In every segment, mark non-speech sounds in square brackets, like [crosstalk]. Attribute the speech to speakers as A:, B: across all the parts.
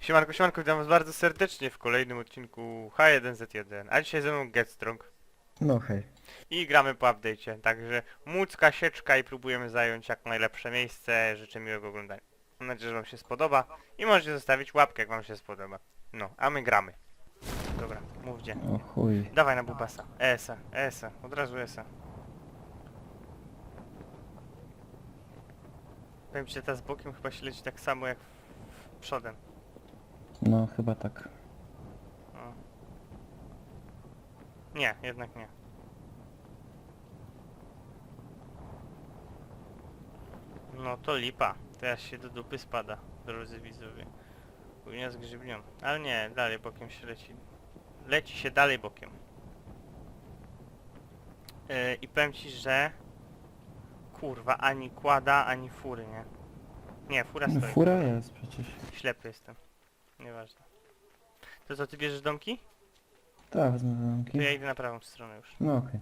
A: Siemanko, siemanko, witam was bardzo serdecznie w kolejnym odcinku H1Z1, a dzisiaj ze mną Getstrong
B: No hej.
A: i gramy po update'cie, także łódzka sieczka i próbujemy zająć jak najlepsze miejsce, życzę miłego oglądania. Mam nadzieję, że wam się spodoba i możecie zostawić łapkę jak wam się spodoba. No, a my gramy. Dobra, mów gdzie.
B: O chuj.
A: Dawaj na bubasa. ESA, ESA, od razu ESA. Powiem ci, że ta z bokiem chyba się leci tak samo jak w- przodem.
B: No chyba tak.
A: O. Nie, jednak nie. No to lipa. Teraz się do dupy spada, drodzy widzowie. Chujnia z grzybnią. Ale nie, dalej bokiem się leci. Leci się dalej bokiem. Yy, I powiem ci, że... Kurwa, ani kłada, ani fury, nie? Nie, fura
B: No,
A: stoi.
B: fura jest przecież.
A: Ślepy jestem. Nieważne. To co, ty bierzesz domki?
B: Tak, wezmę
A: To
B: zamki.
A: ja idę na prawą stronę już.
B: No okej.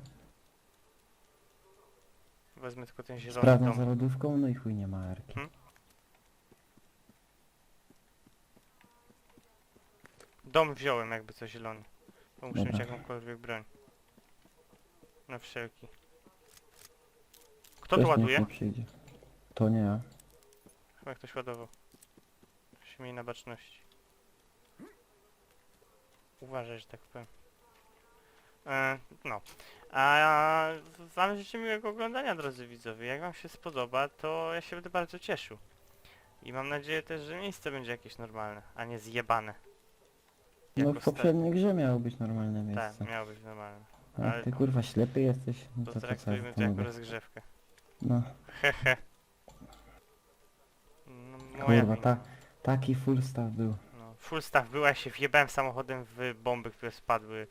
A: Wezmę tylko ten zielony
B: Sprawdzam
A: dom.
B: za lodówką, no i chuj nie ma erki.
A: Hmm? Dom wziąłem jakby co zielony. Bo muszę mieć
B: Dobra.
A: jakąkolwiek broń. Na wszelki. Kto
B: Ktoś
A: tu ładuje?
B: nie przyjdzie. To nie ja.
A: Chyba ktoś ładował. Się miej na baczności. Uważaj, że tak powiem. E, no. A wam życzę miłego oglądania, drodzy widzowie. Jak wam się spodoba, to ja się będę bardzo cieszył. I mam nadzieję też, że miejsce będzie jakieś normalne, a nie zjebane.
B: No w
A: ostatnio.
B: poprzedniej grze miało być normalne
A: Tak,
B: miejsce.
A: miało być normalne. Ale
B: ty kurwa ślepy jesteś? No
A: To traktujmy to jako rozgrzewkę.
B: No
A: Hehe. No, moja
B: kurwa,
A: wina.
B: ta, taki full staff był.
A: No, full staff była, ja się wjebałem samochodem w bomby, które spadły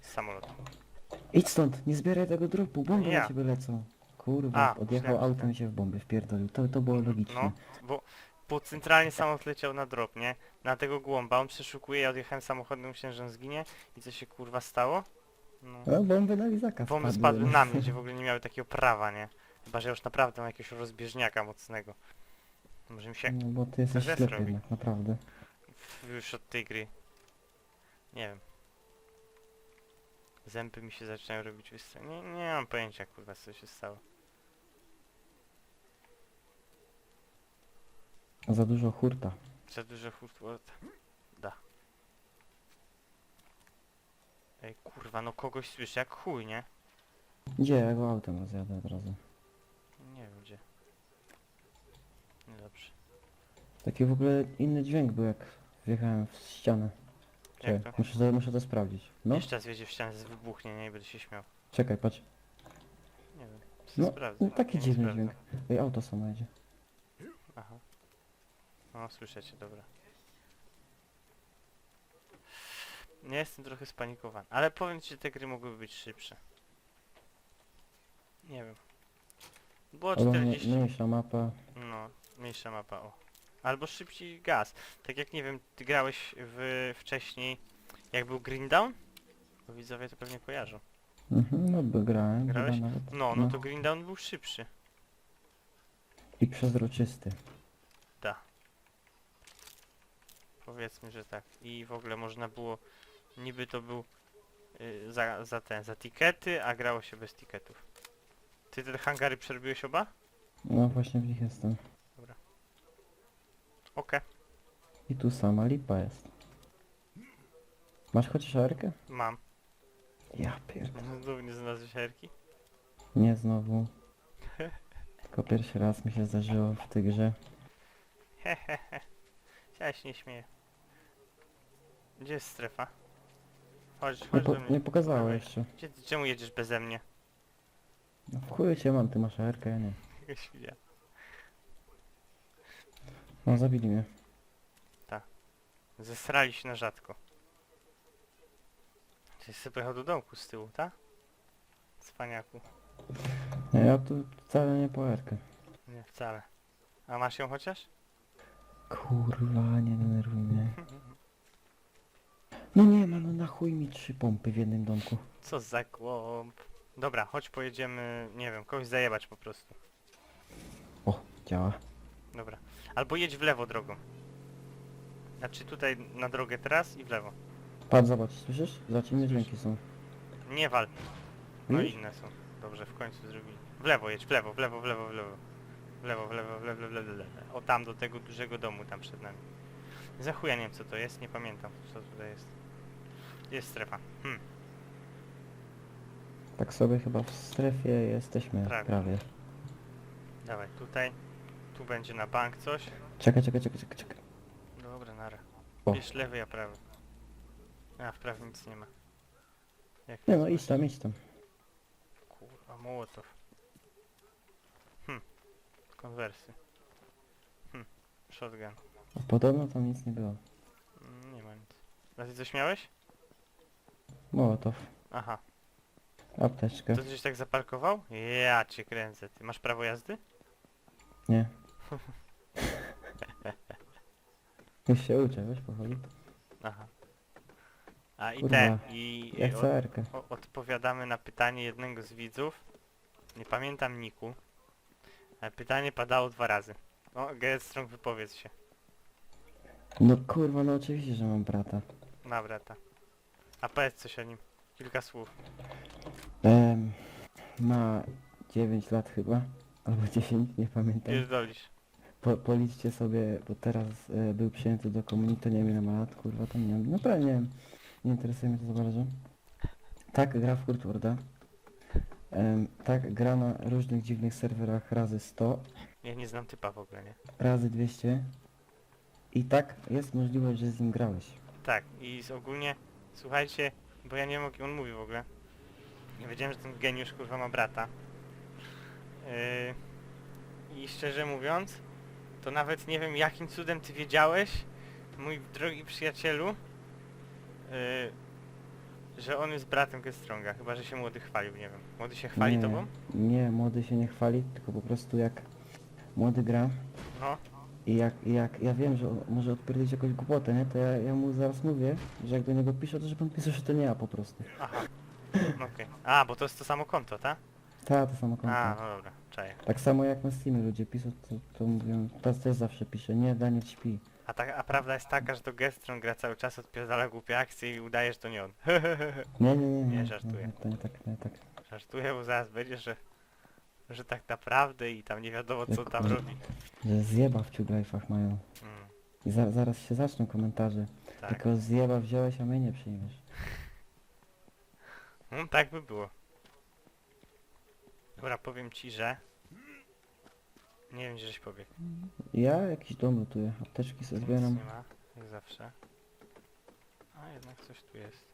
A: z samolotu.
B: Idź stąd, nie zbieraj tego dropu, bomby
A: Ja.
B: na ciebie lecą. Kurwa,
A: A,
B: odjechał
A: myślałem, że
B: autem i się w bomby wpierdolił. To, to było logiczne.
A: No, bo, bo centralnie samolot leciał na drop, nie? Na tego głąba, on przeszukuje, ja odjechałem samochodem, myślałem, że on zginie. I co się kurwa stało? No.
B: A bomby na lizaka
A: Bomby spadły
B: no.
A: na mnie, [laughs] gdzie w ogóle nie miały takiego prawa, nie? Chyba, że już naprawdę mam jakiegoś rozbieżniaka mocnego. Może mi się
B: No bo ty jesteś ślepy
A: robi.
B: jednak, naprawdę.
A: w- już od tej gry. Nie wiem. Zęby mi się zaczynają robić wystre. Nie, nie mam pojęcia kurwa co się stało.
B: Za dużo hurta.
A: Za dużo hurtwort. Da. Ej kurwa, no kogoś słyszę jak chuj, nie?
B: Gdzie? Ja go autem rozjadę od razu.
A: Nie wiem gdzie. Niedobrze.
B: Taki w ogóle inny dźwięk był jak wjechałem w ścianę.
A: Jak
B: Czekaj,
A: to?
B: muszę to, muszę to sprawdzić. No,
A: Jeszcze raz wiedzie w ścianę, z wybuchnie, nie? I będę się śmiał.
B: czekaj, patrz.
A: Nie wiem.
B: No,
A: sprawdzę?
B: no taki
A: Nie, nie
B: dziwny
A: sprawdzę.
B: dźwięk. Ej, auto samo jedzie.
A: Aha. No, słyszycie, dobra. Nie jestem trochę spanikowany, ale powiem ci, że te gry mogłyby być szybsze. Nie wiem. Było
B: Albo mnie-
A: 40...
B: mniejsza mapa.
A: No, mniejsza mapa, o. Albo szybciej gaz. Tak jak, nie wiem, ty grałeś w wcześniej, jak był Green Down? Bo widzowie to pewnie kojarzą.
B: Mhm, no by grałem
A: Grałeś?
B: nawet.
A: No, no to Green Down był szybszy.
B: I przezroczysty.
A: Powiedzmy, że tak. I w ogóle można było, niby to był y, za, za ten, za tikety, a grało się bez tiketów. Ty te hangary przerobiłeś oba?
B: No właśnie w nich jestem.
A: Okej,
B: I tu sama lipa jest. Masz chociaż arkę?
A: mam.
B: Ja pierdolę.
A: Znowu nie znalazłeś herki?
B: Nie znowu. Tylko pierwszy raz mi się zdarzyło w tej grze.
A: Hehehe. [laughs] Ja się nie śmieję. Gdzie jest strefa? Chodź,
B: Nie,
A: chodź
B: po,
A: do mnie.
B: nie pokazało
A: Dawaj.
B: jeszcze.
A: Gdzie, czemu jedziesz beze mnie?
B: No w chuju cię mam, ty masz arkę, ja nie. [laughs]
A: Jaka świnia.
B: No zabili mnie.
A: Zesrali się na rzadko. Ty sobie pojechał do domku z tyłu, tak? Cwaniaku.
B: Nie, ja tu wcale nie po arkę.
A: Nie, wcale. A masz ją chociaż?
B: Kurwa, nie denerwuj mnie. [laughs] No nie ma, no na chuj mi trzy pompy w jednym domku.
A: Co za głąb. Dobra, chodź pojedziemy, nie wiem, kogoś zajebać po prostu.
B: O, działa.
A: Dobra. Albo jedź w lewo drogą. Znaczy tutaj na drogę teraz i w lewo.
B: Patrz, zobacz, słyszysz? Zobacz, inne dźwięki są.
A: Nie wal. No inne są. Dobrze, w końcu zrobili. W lewo jedź, w lewo, w lewo, w lewo, w lewo. W lewo, w lewo, w lewo, w lewo, w lewo. O tam do tego dużego domu tam przed nami. Za chuja nie wiem co to jest, nie pamiętam co tutaj jest. Jest strefa. Hmm.
B: Tak sobie chyba w strefie jesteśmy
A: Prawie.
B: prawie.
A: Dawaj, tutaj. Tu będzie na bank coś.
B: Czekaj, czekaj, czekaj, czekaj, czekaj.
A: Dobra, nara.
B: O.
A: Bierz lewy, a prawy. A, w prawym nic nie ma. Jak
B: Nie no, idź tam, idź tam.
A: Kurwa, Mołotow. Hm. Konwersy. Hm. Shotgun.
B: A Podobno tam nic nie było.
A: Mm, Nie ma nic. A ty coś miałeś?
B: Mołotow.
A: Aha.
B: Apteczkę.
A: To ty tak zaparkował? Ja cię kręcę. Ty masz prawo jazdy?
B: Nie. Już [laughs] się uczę, wiesz, powoli.
A: Aha. A i
B: Kurwa,
A: ten, i,
B: Ja
A: i
B: chcę Erkę.
A: o, odpowiadamy na pytanie jednego z widzów. Nie pamiętam niku. Ale pytanie padało dwa razy. O, Gestrong wypowiedz się.
B: No kurwa, no oczywiście, że mam brata.
A: Na brata. A powiedz coś o nim. Kilka słów.
B: Em, ma 9 lat chyba. Albo 10, nie pamiętam.
A: Pierdolisz.
B: Po, policzcie sobie, bo teraz e, był przyjęty do komunii, to nie wiem ile ma lat, kurwa, to nie wiem. Naprawdę nie wiem. Nie interesuje mnie to za bardzo. Tak gra w Kurt Worda. Em, tak gra na różnych dziwnych serwerach razy 100,
A: Ja nie znam typa w ogóle, nie?
B: razy 200. I tak jest możliwość, że z nim grałeś.
A: Tak, i z ogólnie, słuchajcie, bo ja nie wiem o kim on mówi w ogóle. Nie wiedziałem, że ten geniusz kurwa ma brata. Yy, I szczerze mówiąc, to nawet nie wiem jakim cudem ty wiedziałeś, mój drogi przyjacielu, yy, że on jest bratem Gestronga, chyba że się młody chwalił, nie wiem. Młody się chwali
B: nie,
A: tobą?
B: Nie, młody się nie chwali, tylko po prostu jak młody gra
A: No,
B: i jak, i jak ja wiem, że on może odpierdzić jakąś głupotę, nie? To ja, ja mu zaraz mówię, że jak do niego piszę, to żeby on pisał, że to nie ja po prostu.
A: aha. Okej. A, bo to jest to samo konto, tak?
B: Ta, to samo konto.
A: A, no dobra,
B: Tak samo jak na Steamie ludzie piszą, to, to mówią, teraz też zawsze pisze, nie, Daniel śpi.
A: A, ta, a prawda jest taka, że to Gestron gra cały czas, odpierdala głupie akcje i udaje, że to nie on. [laughs]
B: Nie, nie, nie, nie,
A: Nie, żartuję.
B: Nie, to nie tak, nie tak.
A: Żartuję, bo zaraz będzie, że, że tak naprawdę i tam nie wiadomo co tam robi.
B: Że zjeba w ciuglajfach mają.
A: Mm,
B: I za, zaraz się zaczną komentarze.
A: tak.
B: Tylko zjeba wziąłeś, a mnie nie przyjmiesz. [laughs]
A: No, tak by było. Dobra, powiem ci, że... Nie wiem, gdzie żeś pobiegł.
B: Ja jakiś dom lutuję, apteczki sobie
A: Nic
B: zbieram.
A: nie ma, jak zawsze. A jednak coś tu jest.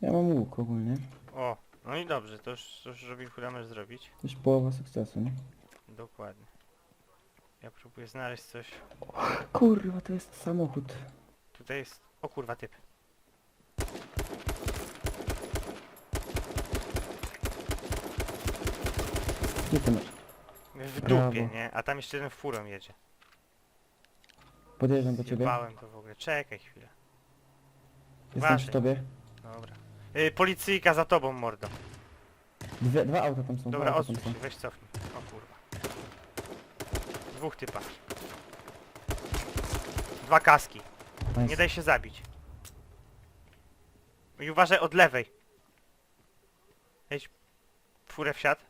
B: Ja mam łuk ogólnie.
A: O, no i dobrze, to już, to już Robin Hooda możesz zrobić.
B: Już połowa sukcesu, nie?
A: Dokładnie. Ja próbuję znaleźć coś.
B: Kurwa, to jest samochód.
A: Tutaj jest... O kurwa, typ.
B: Gdzie ty masz?
A: W
B: Brawo.
A: dupie, nie? A tam jeszcze jeden furą jedzie.
B: Podjeżdżam do ciebie.
A: Zjebałem to w ogóle. Czekaj chwilę.
B: Jestem
A: Uważaj.
B: przy tobie.
A: Dobra. Y, policyjka za tobą, mordo.
B: Dwie, dwa auta tam są,
A: Dobra,
B: dwa auta tam
A: odsuń
B: są.
A: się, weź cofnij. O kurwa. Dwóch typa. Dwa kaski.
B: Nice.
A: Nie daj się zabić. I uważaj od lewej. Jedź. Furę wsiadł.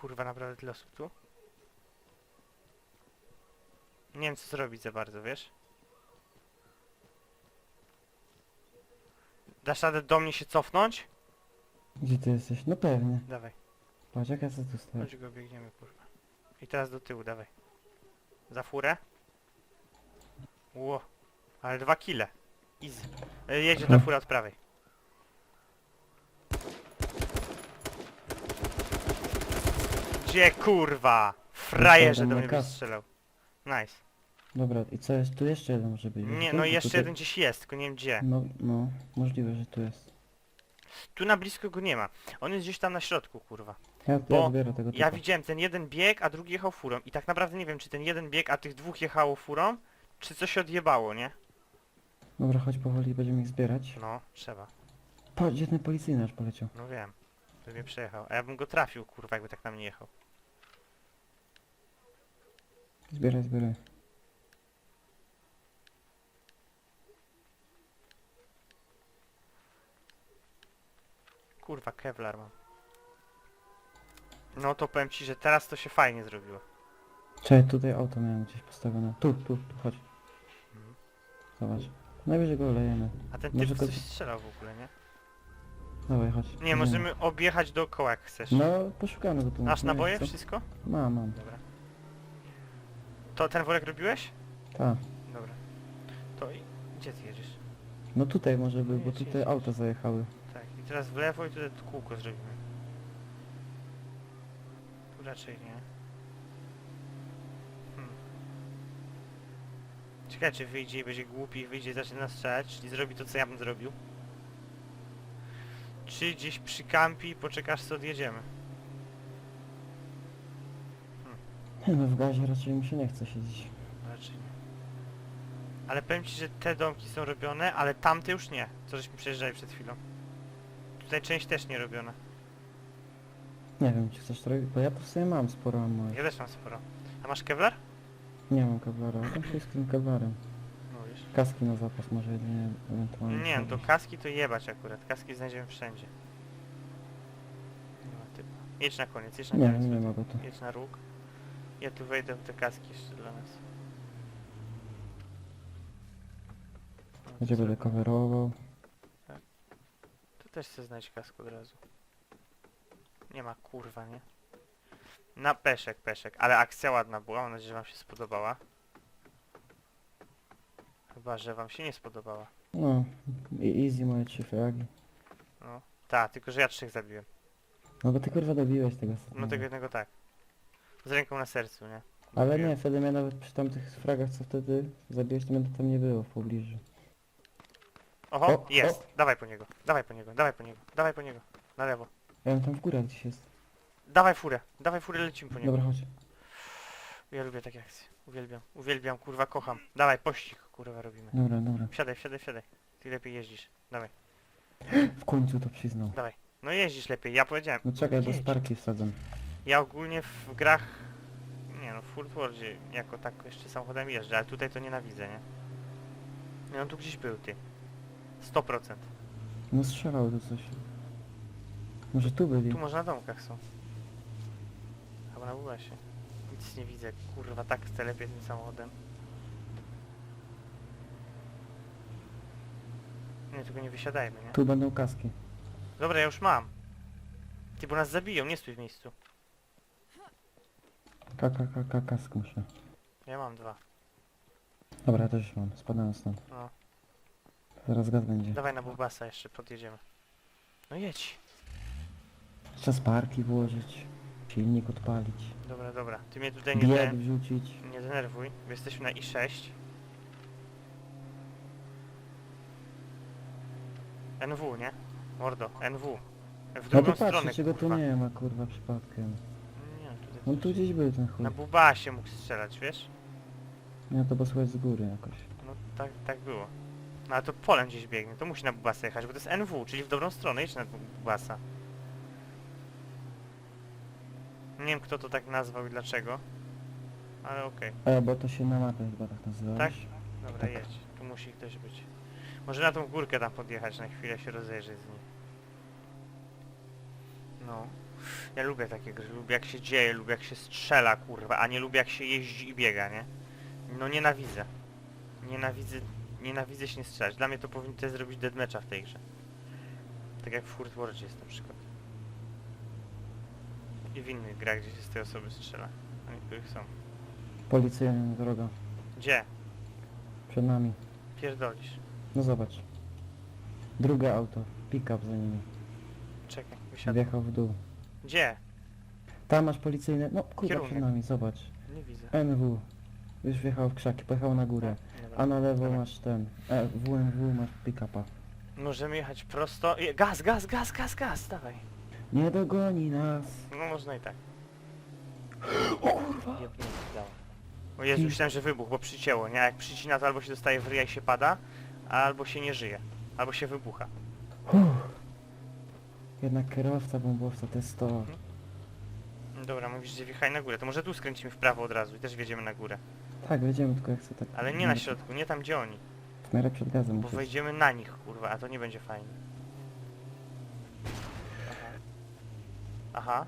A: Kurwa, naprawdę tyle osób tu? Nie wiem co zrobić za bardzo, wiesz? Dasz radę do mnie się cofnąć?
B: Gdzie ty jesteś? No pewnie.
A: Dawaj.
B: Patrz jak ja co tu stoję.
A: Chodź go biegniemy, kurwa. I teraz do tyłu, dawaj. Za furę. Ło. Ale dwa kile. Easy. E, Jedzie ta
B: Mhm.
A: fura od prawej. Gdzie kurwa? Frajerze
B: tam
A: do
B: na
A: mnie
B: kas.
A: wystrzelał. Nice.
B: Dobra, i co jest? Tu jeszcze jeden może być.
A: Nie,
B: Tu?
A: no jeszcze
B: tutaj-
A: jeden gdzieś jest, tylko nie wiem gdzie.
B: No, no, możliwe, że tu jest.
A: Tu na blisko go nie ma. On jest gdzieś tam na środku, kurwa.
B: Ja,
A: Bo
B: ja zbiorę tego
A: Ja
B: typa.
A: widziałem ten jeden bieg, a drugi jechał furą. I tak naprawdę nie wiem, czy ten jeden bieg, a tych dwóch jechało furą, czy coś się odjebało, nie?
B: Dobra, chodź powoli, będziemy ich zbierać.
A: No, trzeba.
B: Patrz, ten policyjny aż poleciał.
A: No wiem. To mnie przejechał. A ja bym go trafił, kurwa, jakby tak na mnie jechał.
B: Zbieraj, zbieraj.
A: Kurwa, Kevlar mam. No to powiem ci, że teraz to się fajnie zrobiło.
B: Czekaj, tutaj auto miałem gdzieś postawione. Tu, tu, tu, chodź.
A: Mhm.
B: Zobacz. Najwyżej go olejemy.
A: A ten
B: Może
A: typ
B: go-
A: coś strzelał w ogóle, nie?
B: Dawaj, chodź.
A: Nie, możemy objechać dookoła jak chcesz.
B: No, poszukamy go tu.
A: Masz naboje?
B: co?
A: Wszystko?
B: Mam, mam.
A: Dobra. To ten worek robiłeś?
B: Tak.
A: Dobra. To i... Gdzie ty jedziesz?
B: No tutaj może by, bo tutaj auta zajechały.
A: Tak, i teraz w lewo i tutaj kółko zrobimy. Tu raczej nie. Hmm. Ciekawe czy wyjdzie i będzie głupi, wyjdzie i zacznie nas strzelać, czyli zrobi to co ja bym zrobił. Czy gdzieś przy kampi i poczekasz co odjedziemy.
B: Nie no, w gazie raczej mi się nie chce siedzieć.
A: Raczej nie. Ale powiem ci, że te domki są robione, ale tamte już nie. Co żeśmy przejeżdżali przed chwilą. Tutaj część też nie robiona.
B: Nie wiem, czy chcesz to robić, bo ja to w sumie mam sporo ammo.
A: Ja też mam sporo. A masz Kevlar?
B: Nie mam kevlara, ale to jest z tym. Kaski na zapas może jedynie ewentualnie.
A: Nie, no to kaski to jebać akurat. Kaski znajdziemy wszędzie. Nie ma typa. Jedź na koniec, jedź na
B: Nie,
A: koniec.
B: nie ma go tu.
A: Jedź na róg. Ja tu wejdę w te kaski jeszcze dla nas. No,
B: Gdzie będę coverował.
A: Tu też chcę znaleźć kask od razu. Nie ma kurwa, nie? Na peszek, peszek. Ale akcja ładna była, mam nadzieję, że wam się spodobała. Chyba, że wam się nie spodobała.
B: No, i easy moje trzy fragi.
A: No. Ta, tylko że ja trzech zabiłem.
B: No bo ty kurwa dobiłeś tego
A: No
B: ostatniego.
A: tego jednego tak. Z ręką na sercu, nie?
B: Ale nie, wtedy mnie nawet przy tamtych fragach, co wtedy zabiłeś, to mnie tam nie było w pobliżu.
A: Oho,
B: O,
A: jest! Dawaj po niego, dawaj po niego, dawaj po niego, dawaj po niego. Na lewo.
B: Ja on tam w górach gdzieś jest.
A: Dawaj furę, dawaj furę, lecimy po niego.
B: Dobra, chodź.
A: Ja lubię takie akcje. Uwielbiam, uwielbiam, kurwa, kocham. Dawaj, pościg, kurwa, robimy.
B: Dobra, dobra.
A: Wsiadaj, wsiadaj, wsiadaj. Ty lepiej jeździsz. Dawaj,
B: W końcu to przyznał.
A: dawaj. No jeździsz lepiej, ja powiedziałem.
B: No czekaj, bo
A: Jedź.
B: sparki wsadzam.
A: Ja ogólnie w grach... Nie no, w Fort Wordzie jako tak jeszcze samochodem jeżdżę, ale tutaj to nienawidzę, nie? Nie, on tu gdzieś był, ty. 100%.
B: No strzelał tu coś. Może tu byli?
A: Tu może na domkach są. Chyba na WS-ie. Nic nie widzę, kurwa, tak chcę lepiej tym samochodem. Nie, tylko nie wysiadajmy, nie?
B: Tu będą kaski.
A: Dobra, ja już mam. Ty, bo nas zabiją, nie stój w miejscu.
B: Kaka, kask muszę.
A: Ja mam dwa.
B: Dobra, ja też już mam. Spadam stąd.
A: No.
B: Zaraz gaz będzie.
A: Dawaj na Bubasa jeszcze, podjedziemy. No jedź.
B: Trzeba sparki włożyć. Silnik odpalić.
A: Dobra, dobra. Ty mnie tutaj nie,
B: Bieg
A: de
B: wrzucić.
A: nie denerwuj, bo jesteśmy na I6. NW, nie? Mordo, NW. W
B: No
A: drugą
B: to
A: stronę,
B: czego tu
A: kurwa.
B: nie ma, kurwa, przypadkiem.
A: Nie, tutaj
B: On
A: coś-
B: tu gdzieś był ten chuj.
A: Na Bubasie mógł strzelać, wiesz?
B: Nie, to słychać z góry jakoś.
A: No tak, tak było. No ale to polem gdzieś biegnie, to musi na Bubasa jechać, bo to jest NW, czyli w dobrą stronę, jedź na Bubasa. Nie wiem kto to tak nazwał i dlaczego, ale okej.
B: E, bo to się na mapie chyba tak nazywa.
A: Tak? Dobra,
B: Tak.
A: jedź. Tu musi ktoś być. Może na tą górkę tam podjechać, na chwilę się rozejrzeć z niej. No. Ja lubię takie gry, lubię jak się dzieje, lubię jak się strzela, kurwa, a nie lubię jak się jeździ i biega, nie? No nienawidzę. Nienawidzę, nienawidzę się nie strzelać. Dla mnie to powinno zrobić deathmatcha w tej grze. Tak jak w Furt Wordzie jest na przykład. I w innych grach, gdzie się z tej osoby strzela. A niektórych są.
B: Policyjna droga.
A: Gdzie?
B: Przed nami.
A: Pierdolisz.
B: No zobacz. Drugie auto. Pick-up za nimi.
A: Czekaj, wysiadam.
B: Wjechał w dół.
A: Gdzie?
B: Tam masz policyjne. No kurwa
A: Kierunek.
B: przed nami, zobacz.
A: Nie widzę.
B: NW. Już wjechał w krzaki, pojechał na górę.
A: Dobra.
B: A na lewo
A: Dobra.
B: masz ten. E, WMW masz pick-upa.
A: Możemy jechać prosto. i- Gaz, gaz, gaz, gaz, gaz, dawaj.
B: Nie dogoni nas.
A: No można i tak. O kurwa! O Jezu, myślałem, że wybuch, bo przycięło, nie? Jak przycina, to albo się dostaje w ryja i się pada, albo się nie żyje. Albo się wybucha.
B: Uff. Jednak kierowca, bombowca, to jest to.
A: Dobra, mówisz, że wjechaj na górę. To może tu skręcimy w prawo od razu i też wjedziemy na górę.
B: Tak, wejdziemy tylko jak chcę tak.
A: Ale nie na środku, nie tam gdzie oni.
B: W miarę przed gazem.
A: Bo wejdziemy na nich, kurwa, a to nie będzie fajnie. Aha. Aha.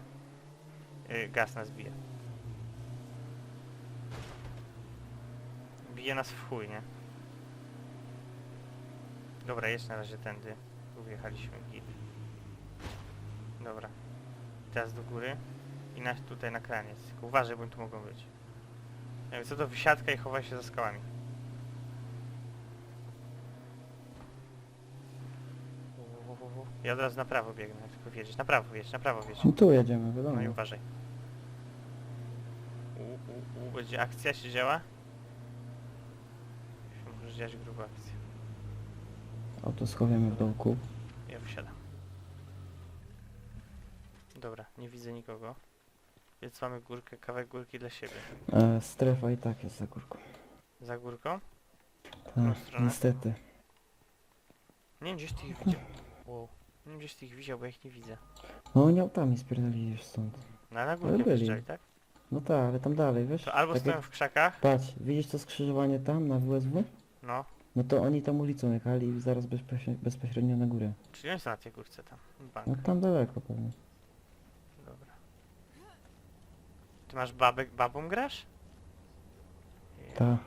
A: Y, gaz nas bije. Bije nas w chuj, nie? Dobra, jedź na razie tędy. Tu wjechaliśmy, git. Dobra. Teraz do góry. I tutaj na kraniec. Tylko uważaj, bo tu mogą być. Co to wysiadka i chowaj się za skałami. Ja od razu na prawo biegnę, tylko wiedzieć. Na prawo wiedzieć, na prawo wiedzieć.
B: No tu jedziemy, wiadomo.
A: No i uważaj. U, u, u, będzie akcja się działa? Się Może dziać gruba akcja.
B: Auto schowiemy w dołku.
A: Ja wysiadam. Dobra, nie widzę nikogo. Więc mamy górkę, kawałek górki dla siebie.
B: E, strefa i tak jest za górką.
A: Za górką?
B: Tak,
A: stronę?
B: niestety.
A: Nie wiem gdzieś ty ich widział. Wow. Nie wiem gdzieś ty ich widział, bo ja ich nie widzę.
B: No oni autami spierdolili już stąd.
A: No ale na
B: Ale
A: górkę
B: byli.
A: wyjeżdżali, tak?
B: No tak, ale tam dalej, wiesz?
A: To albo
B: tak
A: stoją
B: jak-
A: w krzakach,
B: Patrz, widzisz to skrzyżowanie tam na WSW?
A: no.
B: No to oni tam ulicą jechali i zaraz bezpośrednio, bezpośrednio na górę.
A: Czyli oni są na tej górce tam. Bank.
B: No tam daleko pewnie.
A: Dobra. Ty masz babek, babą grasz? Je-
B: Ta.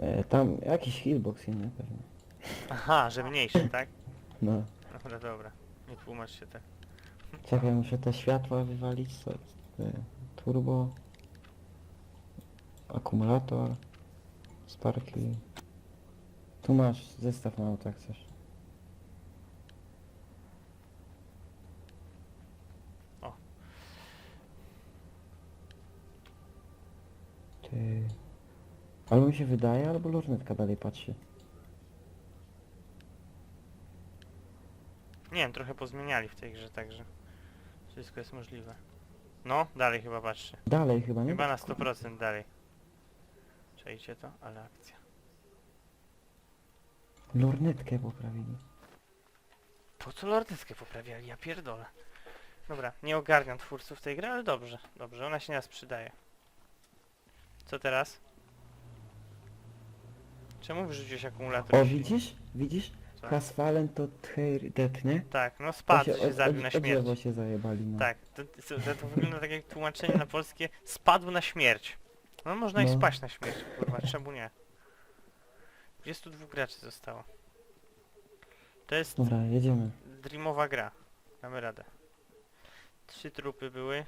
B: E, tam jakiś hitbox inny pewnie.
A: Aha, że mniejszy, tak?
B: No.
A: Dobra, dobra. Nie tłumacz się tak.
B: Czekaj, muszę te światła wywalić. Te turbo. Akumulator. Sparki. Tu masz zestaw na auto jak chcesz.
A: O.
B: Ty. Albo mi się wydaje, albo lornetka dalej patrzy.
A: Nie wiem, trochę pozmieniali w tej grze, także wszystko jest możliwe. No, dalej chyba patrzcie.
B: Dalej chyba, nie?
A: Chyba na 100% dalej. Czajcie to? Ale akcja.
B: Lornetkę poprawili.
A: Po co lordyckę poprawiali? Ja pierdolę. Dobra, nie ogarniam twórców tej gry, ale dobrze, dobrze, ona się nas przydaje. Co teraz? Czemu wyrzuciłeś akumulator?
B: O, widzisz? Widzisz?
A: Co?
B: Hasfalen to Thair Det, nie?
A: Tak, no spadł,
B: się
A: się,
B: od-
A: zabił
B: od-
A: na
B: od
A: śmierć.
B: drzewo się zajebali, no.
A: Tak, to, to, to, wygląda tak jak tłumaczenie na polskie spadł na śmierć. No można i
B: No.
A: spaść na śmierć, kurwa, czemu nie? 22 graczy zostało. To jest
B: Dobra, jedziemy.
A: dreamowa gra. Damy radę. Trzy trupy były.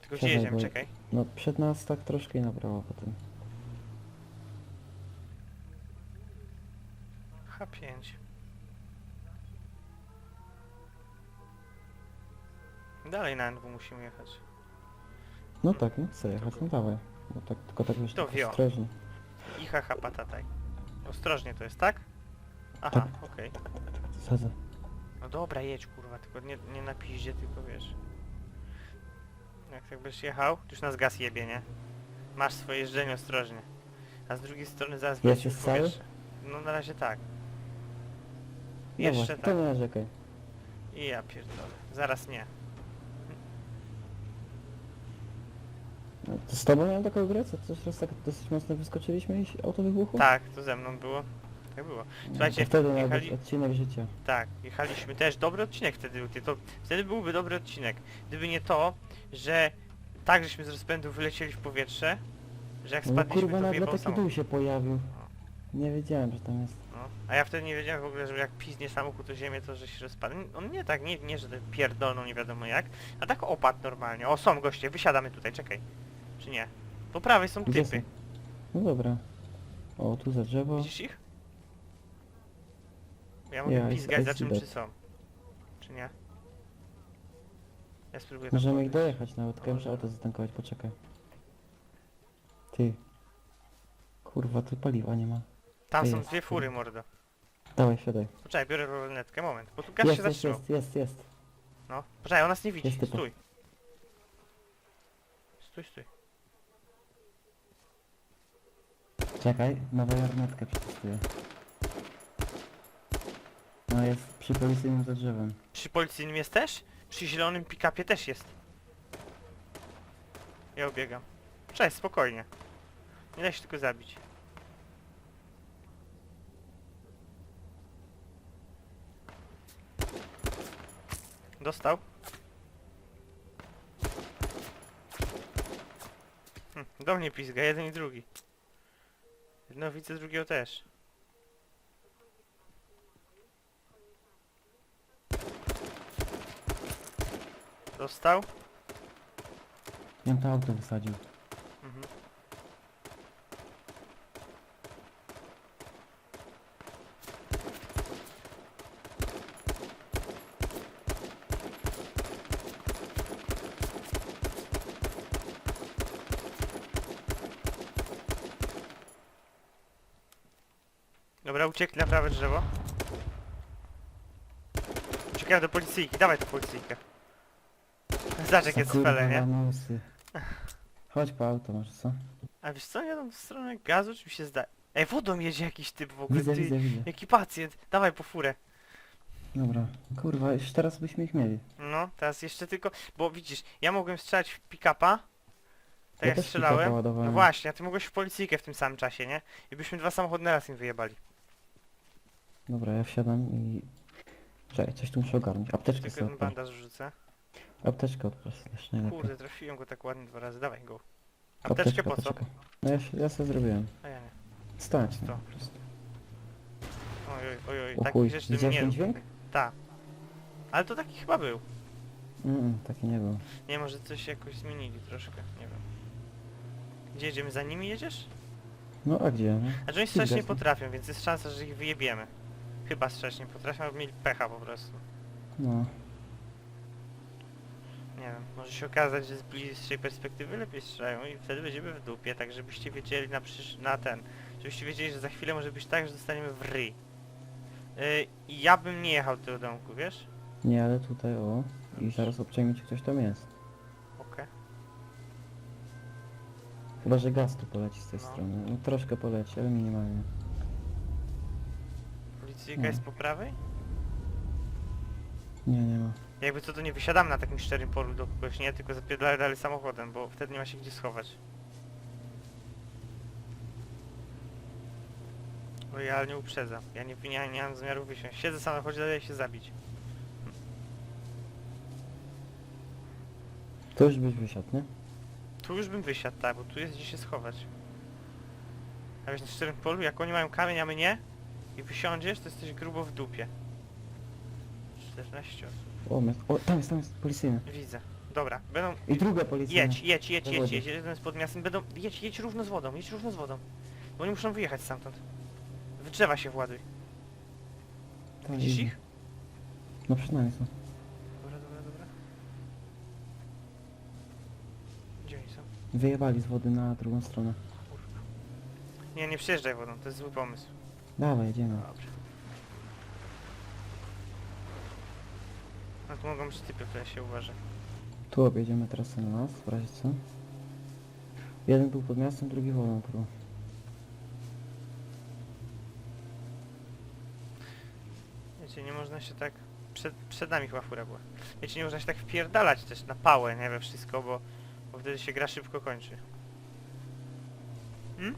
A: Tylko gdzie jedziemy? Czekaj.
B: No przed nas tak troszkę i na prawo potem.
A: H5. Dalej na NW musimy jechać.
B: No tak, nie chcę jechać, no dawaj. No tak, tylko tak wiesz,
A: To
B: tak
A: wio.
B: ostrożnie.
A: I haha patataj. Ostrożnie to jest, tak? Aha,
B: Tak.
A: okej.
B: Sadzę.
A: No dobra, jedź kurwa, tylko nie, nie na piździe, tylko wiesz. Jak tak byś jechał, to już nas gaz jebie, nie? Masz swoje jeżdżenie ostrożnie. A z drugiej strony zaraz
B: Jesteś
A: wlecisz w
B: cały?
A: powietrze. No na razie tak.
B: No
A: Jeszcze
B: właśnie,
A: tak.
B: to nie narzekaj.
A: I ja pierdolę. Zaraz nie.
B: No, to z tobą miałem taką grę, co coś raz tak dosyć mocno wyskoczyliśmy i auto wybuchło?
A: Tak, to ze mną było. Tak było.
B: No,
A: Słuchajcie,
B: to wtedy miał
A: jechali-
B: odcinek życia.
A: Tak, jechaliśmy też. Dobry odcinek wtedy był. To wtedy byłby dobry odcinek. Gdyby nie to, że tak żeśmy z rozpędu wylecieli w powietrze, że jak
B: No
A: spadliśmy
B: kurwa,
A: to
B: nagle
A: wyjebał
B: taki
A: samochód.
B: dół się pojawił. Nie wiedziałem, że tam jest.
A: A ja wtedy nie wiedziałem w ogóle, że jak piznie samochód o ziemię, to że się rozpadł. On nie tak, nie, nie że pierdolną nie wiadomo jak, a tak opadł normalnie. O, są goście, wysiadamy tutaj, czekaj. Czy nie? Po prawej są
B: Gdzie
A: typy.
B: są? No dobra. O, tu za drzewo.
A: Widzisz ich? Ja mogę
B: Ja,
A: pizgać za czym, czy są. Czy nie? Ja spróbuję tam
B: Możemy ich
A: podejść.
B: dojechać nawet, tylko ja muszę auto zatankować, poczekaj. Ty. Kurwa, tu paliwa nie ma.
A: Tam są
B: jest,
A: dwie fury, mordo.
B: Dawaj, siadaj.
A: Poczekaj, biorę lornetkę, moment, bo tu gaz
B: jest,
A: się
B: jest,
A: zatrzymał.
B: jest, jest, jest.
A: No, poczekaj, on nas nie widzi,
B: Jest
A: stój. Stój, stój.
B: Czekaj, nową lornetkę przetestuję. No jest przy policyjnym za drzewem.
A: Przy policyjnym jest też? Przy zielonym pick-upie też jest. Ja ubiegam. Cześć, spokojnie. Nie da się tylko zabić. Dostał. Hm, do mnie pizga, jeden i drugi. Jedno widzę, drugiego też. Dostał.
B: To auto wysadził.
A: Mhm. Dobra, uciekli na prawe drzewo. Uciekają do policyjki, dawaj tę policyjkę. Zobacz jakie
B: Za kurwa
A: cfele, nie?
B: lamusy. Chodź po auto może co?
A: A wiesz co, tam w stronę gazu, czy mi się zda... Ej, wodą jedzie jakiś typ w ogóle,
B: Widzę,
A: ty,
B: widzę, widzę.
A: jaki pacjent, dawaj po furę.
B: Dobra. Kurwa, już teraz byśmy ich mieli.
A: No, teraz jeszcze tylko, bo widzisz, ja mogłem strzelać w pick-upa, tak
B: Ja
A: jak
B: też
A: strzelałem,
B: ładowałem.
A: no właśnie, a ty mogłeś w policyjkę w tym samym czasie, nie? I byśmy dwa samochody na raz im wyjebali.
B: Dobra, ja wsiadam i... Czekaj, coś tu muszę ogarnąć. Apteczkę
A: Tylko
B: sobie
A: ten
B: odpal.
A: bandaż rzucę.
B: Apteczkę odpal, też najlepiej.
A: Kurde, trafiłem go tak ładnie dwa razy, dawaj go. Apteczkę po co?
B: No ja, się- ja sobie zrobiłem.
A: A ja nie.
B: Stać, no
A: To.
B: po prostu.
A: Oj, oj, oj, oj
B: O
A: takich
B: chuj,
A: rzeczy to mi
B: widziałeś
A: nie
B: ten dźwięk?
A: Ta. Ale to taki chyba był.
B: Mm, taki nie był.
A: Nie, może coś jakoś zmienili troszkę, nie wiem. Gdzie jedziemy, za nimi jedziesz?
B: No a gdzie? No?
A: Znaczy oni strasznie
B: Jasne.
A: potrafią, więc jest szansa, że ich wyjebiemy. Chyba strasznie potrafią, albo mieli pecha po prostu.
B: no.
A: Nie wiem, może się okazać, że z bliższej perspektywy lepiej strzelają i wtedy będziemy w dupie, tak żebyście wiedzieli na, przysz... na ten, żebyście wiedzieli, że za chwilę może być tak, że dostaniemy w ryj. Yy, I ja bym nie jechał do domku, wiesz?
B: Nie, ale tutaj o. I zaraz obczajmy czy ktoś tam jest.
A: Okej.
B: Chyba, że gaz tu poleci z tej
A: No.
B: strony. No troszkę poleci, ale minimalnie.
A: Policyjka
B: Nie.
A: jest po prawej?
B: Nie, nie ma.
A: Jakby co to nie wysiadamy na takim szczerym polu do kogoś, nie? Tylko zapierdalaj dalej samochodem, bo wtedy nie ma się gdzie schować. Oj, ale nie uprzedzam. Ja nie, nie, nie mam zamiaru wysiąść. Siedzę w samochodzie, daję się zabić.
B: To już byś wysiadł, nie?
A: Tu już bym wysiadł, tak, bo tu jest gdzie się schować. A wiesz, na szczerym polu, jak oni mają kamień, a my nie? I wysiądziesz, to jesteś grubo w dupie. 14 osób.
B: O, my... o tam jest, tam jest policyjny.
A: Widzę. Dobra, będą...
B: I druga policyjna.
A: Jedź, jedź, jedź,
B: Na
A: jedź,
B: wodzie.
A: jedź, jeden jest pod miastem, będą... Jedź, jedź równo z wodą, jedź równo z wodą. Bo oni muszą wyjechać stamtąd. W drzewa się właduj.
B: Tam
A: Widzisz
B: idzie.
A: ich?
B: No przed nami są.
A: Dobra, dobra, dobra. Gdzie oni są?
B: Wyjebali z wody na drugą stronę.
A: Kurwa. Nie, nie przejeżdżaj wodą, to jest zły pomysł.
B: Dawaj, jedziemy.
A: Dobrze. No tu mogą być typy, które się uważa.
B: Tu objedziemy teraz na nas, w razie co. Jeden był pod miastem, drugi wodą prół.
A: Wiecie, nie można się tak... Przed, przed nami chyba fura była. Wiecie, nie można się tak wpierdalać też na pałę, nie we wszystko, bo, bo wtedy się gra szybko kończy. Hmm.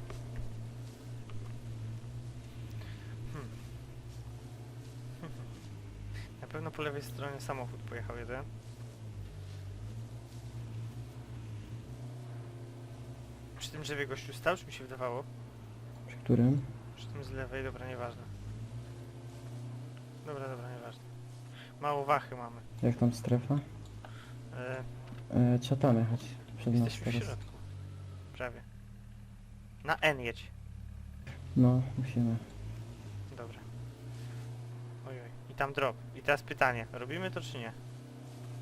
A: Na pewno po lewej stronie samochód pojechał jeden. Przy tym drzewie gościu stał, czy mi się wydawało?
B: Przy którym?
A: Przy tym z lewej, dobra, nieważne. Dobra, dobra, nieważne. Mało wachy mamy.
B: Jak tam strefa?
A: E,
B: E, trzeba tam jechać. Przed nas
A: jesteśmy w
B: teraz.
A: środku. Prawie. Na N jedź.
B: No, musimy.
A: I tam drop. I teraz pytanie. Robimy to czy nie?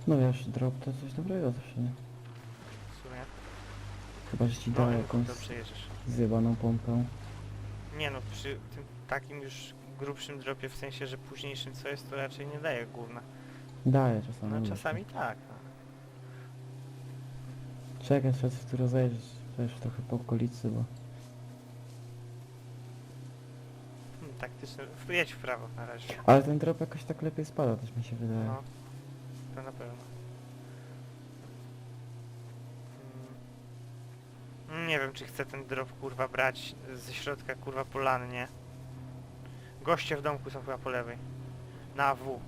B: No wiesz, drop to coś dobrego zawsze, nie?
A: W sumie.
B: Chyba, że ci
A: No,
B: da
A: no
B: jakąś zjebaną pompę.
A: Nie no, przy tym takim już grubszym dropie, w sensie, że późniejszym co jest, to raczej nie daje gówna.
B: Daje czasami.
A: No
B: wiesz.
A: czasami tak. No.
B: Czekaj, trzeba się tu rozejrzeć. Też trochę po okolicy, bo...
A: Taktyczne. Jedź w prawo na razie.
B: Ale ten drop jakoś tak lepiej spada, też mi się wydaje.
A: No, to na pewno. Mm. Nie wiem, czy chcę ten drop kurwa brać ze środka kurwa polany, nie? Goście w domku są chyba po lewej. Na W.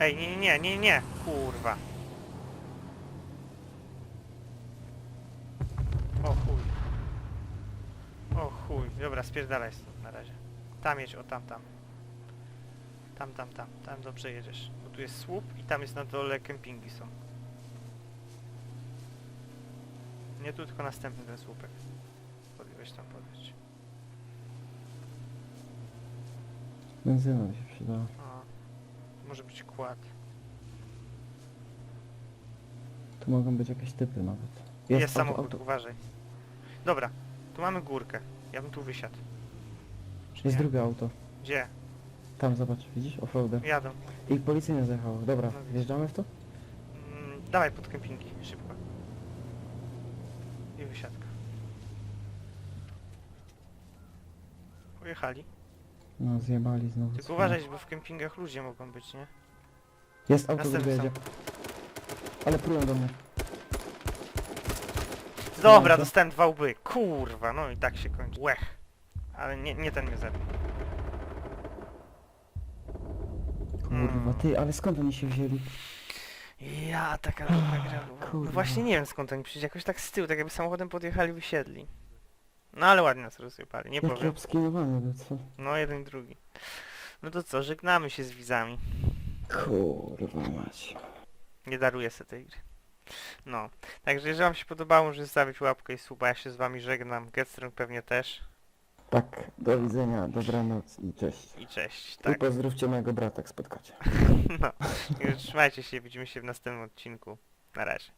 A: Ej, nie, nie, nie, nie, kurwa. O chuj. O chuj. Dobra, spierdalaj stąd na razie. Tam jedź, o tam, tam. Tam, tam, tam. Tam dobrze jedziesz. Bo tu jest słup i tam jest na dole kempingi są. Nie tu, tylko następny ten słupek. Podjechać tam podejść.
B: Benzyna się przydała.
A: O, może być kład.
B: Tu mogą być jakieś typy nawet.
A: Jest, samochód, uważaj. Dobra, tu mamy górkę. Ja bym tu wysiadł.
B: Jest
A: nie?
B: drugie auto.
A: Gdzie?
B: Tam zobacz, widzisz? Offroadę.
A: Jadą.
B: I policyjne zajechało. Dobra,
A: No widzę.
B: wjeżdżamy w to?
A: Mm, dawaj pod kempingi, szybko. I wysiadka. Pojechali.
B: No zjebali znowu.
A: Tylko uważaj, bo w kempingach ludzie mogą być, nie?
B: Jest auto,
A: Następny
B: drugie jedzie. Ale prują do mnie.
A: Dobra, dostałem dwa łby. Kurwa, no i tak się kończy. Łech. Ale nie, nie ten mnie zabił.
B: Kurwa, ty, ale skąd oni się wzięli?
A: Ja, taka dobra gra była. No
B: kurwa.
A: właśnie nie wiem skąd oni przyjdzie, jakoś tak z tyłu, tak jakby samochodem podjechali, wysiedli. No ale ładnie nas rozsypali, nie
B: Jakie
A: powiem.
B: no co?
A: No jeden i drugi. No to co, żegnamy się z widzami.
B: Kurwa mać.
A: Nie daruję sobie tej gry. No, także jeżeli wam się podobało, możecie zostawić łapkę i suba. Ja się z wami żegnam. Getstrung pewnie też.
B: Tak, do widzenia, dobranoc i cześć.
A: I cześć,
B: I
A: tak.
B: pozdrówcie mojego brata, jak spotkacie. [laughs]
A: No, trzymajcie się, widzimy się w następnym odcinku. Na razie.